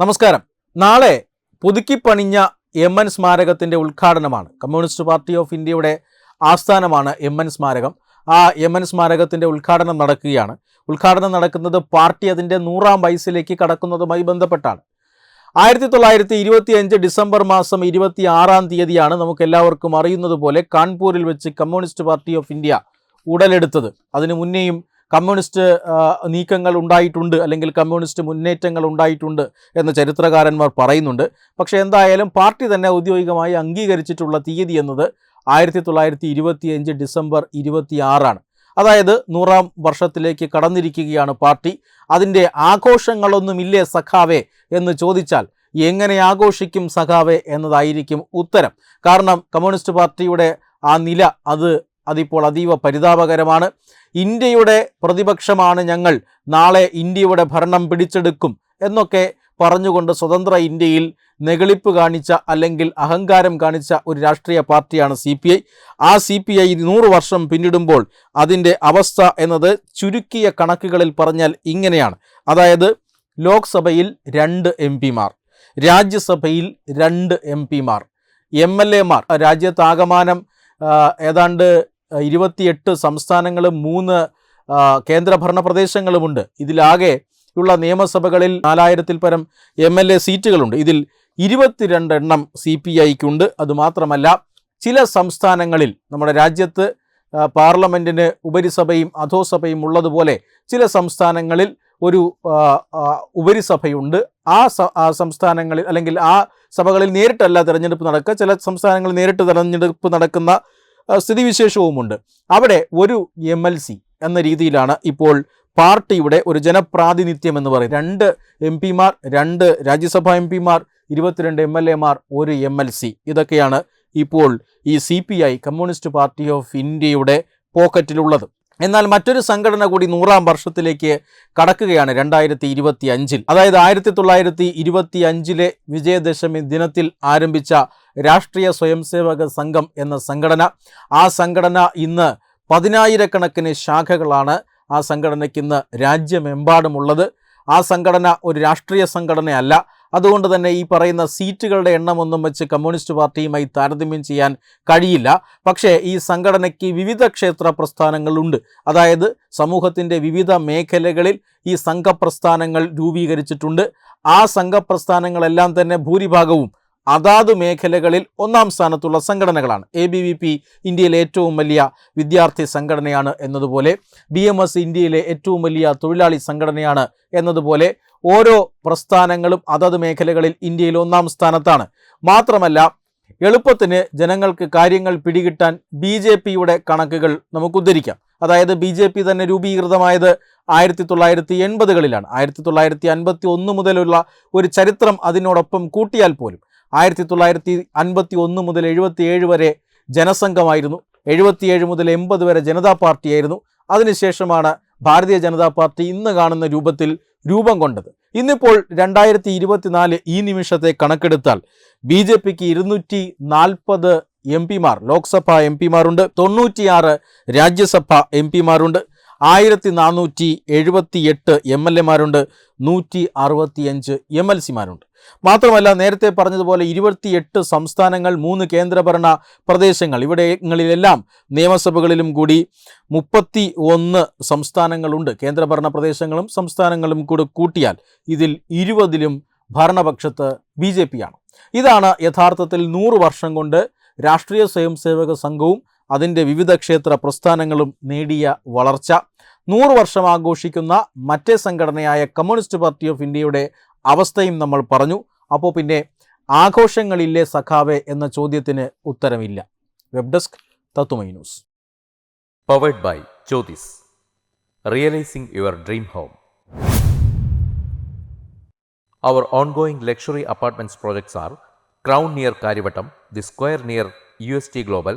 നമസ്കാരം. നാളെ പുതുക്കിപ്പണിഞ്ഞ എം എൻ സ്മാരകത്തിന്റെ ഉദ്ഘാടനമാണ്. കമ്മ്യൂണിസ്റ്റ് പാർട്ടി ഓഫ് ഇന്ത്യയുടെ ആസ്ഥാനമാണ് എം എൻ സ്മാരകം. ആ എം എൻ സ്മാരകത്തിന്റെ ഉദ്ഘാടനം നടക്കുകയാണ്. ഉദ്ഘാടനം നടക്കുന്നത് പാർട്ടി അതിന്റെ നൂറാം വയസ്സിലേക്ക് കടക്കുന്നതുമായി ബന്ധപ്പെട്ടാണ്. ആയിരത്തി തൊള്ളായിരത്തി ഇരുപത്തി അഞ്ച് ഡിസംബർ മാസം ഇരുപത്തി ആറാം തീയതിയാണ് നമുക്ക് എല്ലാവർക്കും അറിയുന്നത് പോലെ കാൺപൂരിൽ വെച്ച് കമ്മ്യൂണിസ്റ്റ് പാർട്ടി ഓഫ് ഇന്ത്യ ഉടലെടുത്തത്. അതിനു മുന്നേയും കമ്മ്യൂണിസ്റ്റ് നീക്കങ്ങൾ ഉണ്ടായിട്ടുണ്ട് അല്ലെങ്കിൽ കമ്മ്യൂണിസ്റ്റ് മുന്നേറ്റങ്ങൾ ഉണ്ടായിട്ടുണ്ട് എന്ന് ചരിത്രകാരന്മാർ പറയുന്നുണ്ട്. പക്ഷേ എന്തായാലും പാർട്ടി തന്നെ ഔദ്യോഗികമായി അംഗീകരിച്ചിട്ടുള്ള തീയതി എന്നത് ആയിരത്തി തൊള്ളായിരത്തി ഇരുപത്തിയഞ്ച് ഡിസംബർ ഇരുപത്തി ആറാണ് അതായത് നൂറാം വർഷത്തിലേക്ക് കടന്നിരിക്കുകയാണ് പാർട്ടി. അതിന്റെ ആഘോഷങ്ങളൊന്നുമില്ലേ സഖാവേ എന്ന് ചോദിച്ചാൽ എങ്ങനെ ആഘോഷിക്കും സഖാവേ എന്നതായിരിക്കും ഉത്തരം. കാരണം കമ്മ്യൂണിസ്റ്റ് പാർട്ടിയുടെ ആ നില അത് അതിപ്പോൾ അതീവ പരിതാപകരമാണ്. ഇന്ത്യയുടെ പ്രതിപക്ഷമാണ് ഞങ്ങൾ. നാളെ ഇന്ത്യയുടെ ഭരണം പിടിച്ചെടുക്കും എന്നൊക്കെ പറഞ്ഞുകൊണ്ട് സ്വതന്ത്ര ഇന്ത്യയിൽ നെകളിപ്പ് കാണിച്ച അല്ലെങ്കിൽ അഹങ്കാരം കാണിച്ച ഒരു രാഷ്ട്രീയ പാർട്ടിയാണ് സി പി ഐ. ആ സി പി ഐ നൂറ് വർഷം പിന്നിടുമ്പോൾ അതിന്റെ അവസ്ഥ എന്നത് ചുരുക്കിയ കണക്കുകളിൽ പറഞ്ഞാൽ ഇങ്ങനെയാണ്. അതായത് ലോക്സഭയിൽ രണ്ട് എം പിമാർ രാജ്യസഭയിൽ രണ്ട് എം പിമാർ എം എൽ എമാർ രാജ്യത്താകമാനം ഏതാണ്ട് ഇരുപത്തിയെട്ട് സംസ്ഥാനങ്ങളും മൂന്ന് കേന്ദ്രഭരണ പ്രദേശങ്ങളുമുണ്ട്. ഇതിലാകെ ഉള്ള നിയമസഭകളിൽ നാലായിരത്തിൽ പരം എം എൽ എ സീറ്റുകളുണ്ട്. ഇതിൽ ഇരുപത്തിരണ്ട് എണ്ണം സി പി ഐക്കുണ്ട്. അതുമാത്രമല്ല ചില സംസ്ഥാനങ്ങളിൽ നമ്മുടെ രാജ്യത്ത് പാർലമെന്റിന് ഉപരിസഭയും അധോസഭയും ഉള്ളതുപോലെ ചില സംസ്ഥാനങ്ങളിൽ ഒരു ഉപരിസഭയുണ്ട്. ആ സംസ്ഥാനങ്ങളിൽ അല്ലെങ്കിൽ ആ സഭകളിൽ നേരിട്ടല്ല തിരഞ്ഞെടുപ്പ് നടക്കുക. ചില സംസ്ഥാനങ്ങളിൽ നേരിട്ട് തിരഞ്ഞെടുപ്പ് നടക്കുന്ന സ്ഥിതിവിശേഷവുമുണ്ട്. അവിടെ ഒരു എം എൽ സി എന്ന രീതിയിലാണ് ഇപ്പോൾ പാർട്ടിയുടെ ഒരു ജനപ്രാതിനിധ്യം എന്ന് പറയും രണ്ട് എം പിമാർ രണ്ട് രാജ്യസഭാ എം പിമാർ ഇരുപത്തിരണ്ട് എം എൽ എമാർ ഒരു എം എൽ സി. ഇതൊക്കെയാണ് ഇപ്പോൾ ഈ C P I communist party of ഇന്ത്യയുടെ പോക്കറ്റിലുള്ളത്. എന്നാൽ മറ്റൊരു സംഘടന കൂടി നൂറാം വർഷത്തിലേക്ക് കടക്കുകയാണ് രണ്ടായിരത്തി ഇരുപത്തി അഞ്ചിൽ അതായത് ആയിരത്തി തൊള്ളായിരത്തി ഇരുപത്തി അഞ്ചിലെ വിജയദശമി ദിനത്തിൽ ആരംഭിച്ച രാഷ്ട്രീയ സ്വയംസേവക സംഘം എന്ന സംഘടന. ആ സംഘടന ഇന്ന് പതിനായിരക്കണക്കിന് ശാഖകളാണ് ആ സംഘടനയ്ക്ക് ഇന്ന് രാജ്യമെമ്പാടുമുള്ളത്. ആ സംഘടന ഒരു രാഷ്ട്രീയ സംഘടനയല്ല. അതുകൊണ്ട് തന്നെ ഈ പറയുന്ന സീറ്റുകളുടെ എണ്ണമൊന്നും വെച്ച് കമ്മ്യൂണിസ്റ്റ് പാർട്ടിയുമായി താരതമ്യം ചെയ്യാൻ കഴിയില്ല. പക്ഷേ ഈ സംഘടനയ്ക്ക് വിവിധ ക്ഷേത്ര പ്രസ്ഥാനങ്ങളുണ്ട് അതായത് സമൂഹത്തിന്റെ വിവിധ മേഖലകളിൽ ഈ സംഘപ്രസ്ഥാനങ്ങൾ രൂപീകരിച്ചിട്ടുണ്ട്. ആ സംഘപ്രസ്ഥാനങ്ങളെല്ലാം തന്നെ ഭൂരിഭാഗവും അതാത് മേഖലകളിൽ ഒന്നാം സ്ഥാനത്തുള്ള സംഘടനകളാണ്. എ ബി വി പി ഇന്ത്യയിലെ ഏറ്റവും വലിയ വിദ്യാർത്ഥി സംഘടനയാണ് എന്നതുപോലെ ബി എം എസ് ഇന്ത്യയിലെ ഏറ്റവും വലിയ തൊഴിലാളി സംഘടനയാണ് എന്നതുപോലെ ഓരോ പ്രസ്ഥാനങ്ങളും അതത് മേഖലകളിൽ ഇന്ത്യയിൽ ഒന്നാം സ്ഥാനത്താണ്. മാത്രമല്ല എളുപ്പത്തിന് ജനങ്ങൾക്ക് കാര്യങ്ങൾ പിടികിട്ടാൻ ബി ജെ പിയുടെ കണക്കുകൾ നമുക്ക് ഉദ്ധരിക്കാം അതായത് ബി ജെ പി തന്നെ രൂപീകൃതമായത് ആയിരത്തി തൊള്ളായിരത്തി എൺപതുകളിലാണ് ആയിരത്തി തൊള്ളായിരത്തി അൻപത്തി ഒന്ന് മുതലുള്ള ഒരു ചരിത്രം അതിനോടൊപ്പം കൂട്ടിയാൽ പോലും ആയിരത്തി തൊള്ളായിരത്തി അൻപത്തി ഒന്ന് മുതൽ എഴുപത്തിയേഴ് വരെ ജനസംഘമായിരുന്നു. എഴുപത്തിയേഴ് മുതൽ എൺപത് വരെ ജനതാ പാർട്ടിയായിരുന്നു. അതിനുശേഷമാണ് ഭാരതീയ ജനതാ പാർട്ടി ഇന്ന് കാണുന്ന രൂപത്തിൽ രൂപം കൊണ്ടത്. ഇന്നിപ്പോൾ രണ്ടായിരത്തി ഇരുപത്തിനാല് ഈ നിമിഷത്തെ കണക്കെടുത്താൽ ബി ജെ പിക്ക് ഇരുന്നൂറ്റി നാൽപ്പത് എം പിമാർ ലോക്സഭ എം പിമാരുണ്ട്. തൊണ്ണൂറ്റിയാറ് രാജ്യസഭ എം പിമാരുണ്ട്. ആയിരത്തി നാനൂറ്റി എഴുപത്തി എട്ട് എം എൽ എമാരുണ്ട് നൂറ്റി അറുപത്തിയഞ്ച് എം എൽ സിമാരുണ്ട്. മാത്രമല്ല നേരത്തെ പറഞ്ഞതുപോലെ ഇരുപത്തിയെട്ട് സംസ്ഥാനങ്ങൾ മൂന്ന് കേന്ദ്രഭരണ പ്രദേശങ്ങൾ. ഇവിടങ്ങളിലെല്ലാം നിയമസഭകളിലും കൂടി മുപ്പത്തി ഒന്ന് സംസ്ഥാനങ്ങളുണ്ട്. കേന്ദ്രഭരണ പ്രദേശങ്ങളും സംസ്ഥാനങ്ങളും കൂടി കൂട്ടിയാൽ ഇതിൽ ഇരുപതിലും ഭരണപക്ഷത്ത് ബി ജെ പിയാണ് ഇതാണ് യഥാർത്ഥത്തിൽ നൂറ് വർഷം കൊണ്ട് രാഷ്ട്രീയ സ്വയംസേവക സംഘവും അതിന്റെ വിവിധ ക്ഷേത്ര പ്രസ്ഥാനങ്ങളും നേടിയ വളർച്ച നൂറ് വർഷം ആഘോഷിക്കുന്ന മറ്റേ സംഘടനയായ കമ്മ്യൂണിസ്റ്റ് പാർട്ടി ഓഫ് ഇന്ത്യയുടെ അവസ്ഥയും നമ്മൾ പറഞ്ഞു അപ്പോൾ പിന്നെ ആഘോഷങ്ങളില്ലേ സഖാവേ എന്ന ചോദ്യത്തിന് ഉത്തരമില്ല വെബ് ഡെസ്ക് തത്തുമൈ news Powered by Jyotis. Realizing your dream home. Our ongoing luxury apartments projects are Crown near Karivattam, The Square near UST Global,